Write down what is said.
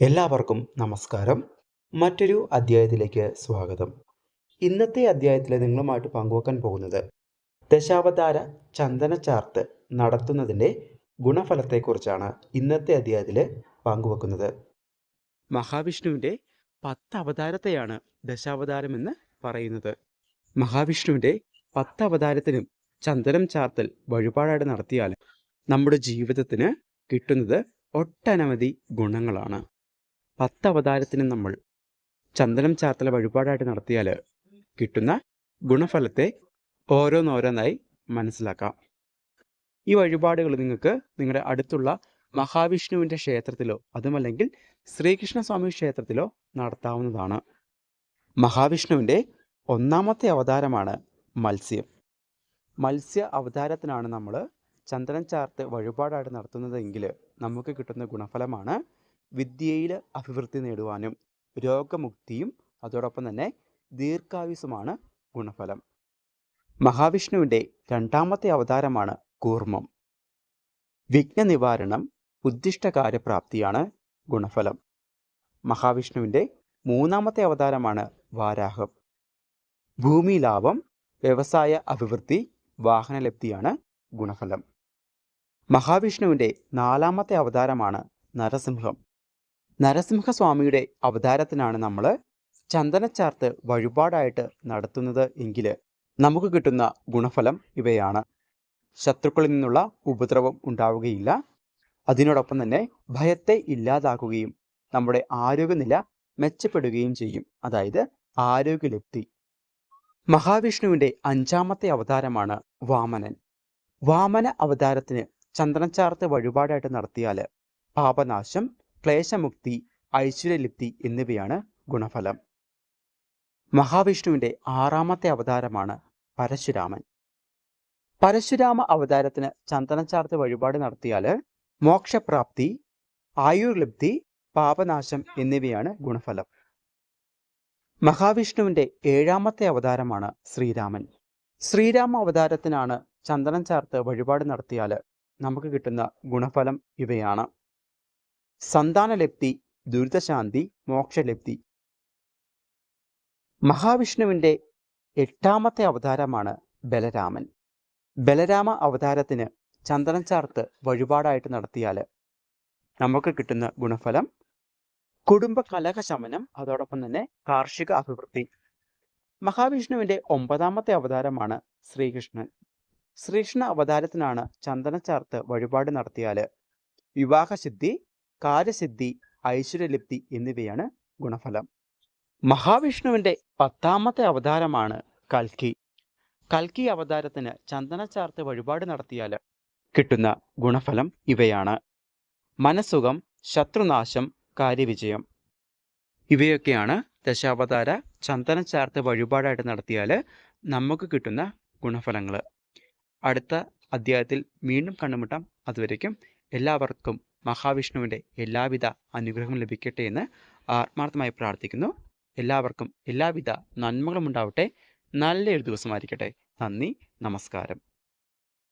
എല്ലാവർക്കും നമസ്കാരം. മറ്റൊരു അധ്യായത്തിലേക്ക് സ്വാഗതം. ഇന്നത്തെ അധ്യായത്തിൽ നിങ്ങളുമായിട്ട് പങ്കുവെക്കാൻ പോകുന്നത് ദശാവതാര ചന്ദന ചാർത്ത് നടത്തുന്നതിന്റെ ഗുണഫലത്തെക്കുറിച്ചാണ് ഇന്നത്തെ അധ്യായത്തിൽ പങ്കുവെക്കുന്നത്. മഹാവിഷ്ണുവിന്റെ പത്ത് അവതാരത്തെയാണ് ദശാവതാരമെന്ന് പറയുന്നത്. മഹാവിഷ്ണുവിന്റെ പത്ത് അവതാരത്തിനും ചന്ദനം ചാർത്തൽ വഴിപാടായിട്ട് നടത്തിയാൽ നമ്മുടെ ജീവിതത്തിന് കിട്ടുന്നത് ഒട്ടനവധി ഗുണങ്ങളാണ്. പത്ത് അവതാരത്തിന് നമ്മൾ ചന്ദനം ചാർത്തല വഴിപാടായിട്ട് നടത്തിയാൽ കിട്ടുന്ന ഗുണഫലത്തെ ഓരോന്നോരോന്നായി മനസ്സിലാക്കാം. ഈ വഴിപാടുകൾ നിങ്ങൾക്ക് നിങ്ങളുടെ അടുത്തുള്ള മഹാവിഷ്ണുവിന്റെ ക്ഷേത്രത്തിലോ അതുമല്ലെങ്കിൽ ശ്രീകൃഷ്ണസ്വാമി ക്ഷേത്രത്തിലോ നടത്താവുന്നതാണ്. മഹാവിഷ്ണുവിന്റെ ഒന്നാമത്തെ അവതാരമാണ് മത്സ്യം. മത്സ്യ അവതാരത്തിനാണ് നമ്മൾ ചന്ദ്രൻ ചാർത്ത് വഴിപാടായിട്ട് നടത്തുന്നതെങ്കിൽ നമുക്ക് കിട്ടുന്ന ഗുണഫലമാണ് വിദ്യയിൽ അഭിവൃദ്ധി നേടുവാനും രോഗമുക്തിയും അതോടൊപ്പം തന്നെ ദീർഘായുസുമാണ് ഗുണഫലം. മഹാവിഷ്ണുവിന്റെ രണ്ടാമത്തെ അവതാരമാണ് കൂർമ്മം. വിഘ്നനിവാരണം ഉദ്ദിഷ്ടകാര്യപ്രാപ്തിയാണ് ഗുണഫലം. മഹാവിഷ്ണുവിന്റെ മൂന്നാമത്തെ അവതാരമാണ് വാരാഹം. ഭൂമി ലാഭം വ്യവസായ അഭിവൃദ്ധി വാഹനലബ്ധിയാണ് ഗുണഫലം. മഹാവിഷ്ണുവിന്റെ നാലാമത്തെ അവതാരമാണ് നരസിംഹം. നരസിംഹസ്വാമിയുടെ അവതാരത്തിനാണ് നമ്മൾ ചന്ദനച്ചാർത്ത് വഴിപാടായിട്ട് നടത്തുന്നത് എങ്കിൽ നമുക്ക് കിട്ടുന്ന ഗുണഫലം ഇവയാണ്. ശത്രുക്കളിൽ നിന്നുള്ള ഉപദ്രവം ഉണ്ടാവുകയില്ല. അതിനോടൊപ്പം തന്നെ ഭയത്തെ ഇല്ലാതാക്കുകയും നമ്മുടെ ആരോഗ്യനില മെച്ചപ്പെടുകയും ചെയ്യും. അതായത് ആരോഗ്യലബ്ധി. മഹാവിഷ്ണുവിന്റെ അഞ്ചാമത്തെ അവതാരമാണ് വാമനൻ. വാമന അവതാരത്തിന് ചന്ദനച്ചാർത്ത് വഴിപാടായിട്ട് നടത്തിയാൽ പാപനാശം ക്ലേശമുക്തി ഐശ്വര്യലിപ്തി എന്നിവയാണ് ഗുണഫലം. മഹാവിഷ്ണുവിന്റെ ആറാമത്തെ അവതാരമാണ് പരശുരാമൻ. പരശുരാമ അവതാരത്തിന് ചന്ദനച്ചാർത്ത് വഴിപാട് നടത്തിയാൽ മോക്ഷപ്രാപ്തി ആയുർലിപ്തി പാപനാശം എന്നിവയാണ് ഗുണഫലം. മഹാവിഷ്ണുവിന്റെ ഏഴാമത്തെ അവതാരമാണ് ശ്രീരാമൻ. ശ്രീരാമ അവതാരത്തിനാണ് ചന്ദനം ചാർത്ത് വഴിപാട് നടത്തിയാൽ നമുക്ക് കിട്ടുന്ന ഗുണഫലം ഇവയാണ്. സന്താനലബ്ധി ദുരിതശാന്തി മോക്ഷലബ്ധി. മഹാവിഷ്ണുവിന്റെ എട്ടാമത്തെ അവതാരമാണ് ബലരാമൻ. ബലരാമ അവതാരത്തിന് ചന്ദനം ചാർത്ത് വഴിപാടായിട്ട് നടത്തിയാൽ നമുക്ക് കിട്ടുന്ന ഗുണഫലം കുടുംബ കലഹശമനം അതോടൊപ്പം തന്നെ കാർഷിക അഭിവൃദ്ധി. മഹാവിഷ്ണുവിന്റെ ഒമ്പതാമത്തെ അവതാരമാണ് ശ്രീകൃഷ്ണൻ. ശ്രീകൃഷ്ണ അവതാരത്തിനാണ് ചന്ദന ചാർത്ത് വഴിപാട് നടത്തിയാൽ വിവാഹസിദ്ധി കാര്യസിദ്ധി ഐശ്വര്യലബ്ധി എന്നിവയാണ് ഗുണഫലം. മഹാവിഷ്ണുവിന്റെ പത്താമത്തെ അവതാരമാണ് കൽക്കി. കൽക്കി അവതാരത്തിന് ചന്ദന ചാർത്ത് വഴിപാട് നടത്തിയാൽ കിട്ടുന്ന ഗുണഫലം ഇവയാണ്. മനസുഖം ശത്രുനാശം കാര്യവിജയം. ഇവയൊക്കെയാണ് ദശാവതാര ചന്ദന ചാർത്ത് വഴിപാടായിട്ട് നടത്തിയാൽ നമുക്ക് കിട്ടുന്ന ഗുണഫലങ്ങൾ. അടുത്ത അധ്യായത്തിൽ വീണ്ടും കണ്ടുമുട്ടാം. അതുവരയ്ക്കും എല്ലാവർക്കും മഹാവിഷ്ണുവിന്റെ എല്ലാവിധ അനുഗ്രഹം ലഭിക്കട്ടെ എന്ന് ആത്മാർത്ഥമായി പ്രാർത്ഥിക്കുന്നു. എല്ലാവർക്കും എല്ലാവിധ നന്മകളും ഉണ്ടാവട്ടെ. നല്ലൊരു ദിവസമായിരിക്കട്ടെ നന്ദി. നമസ്കാരം.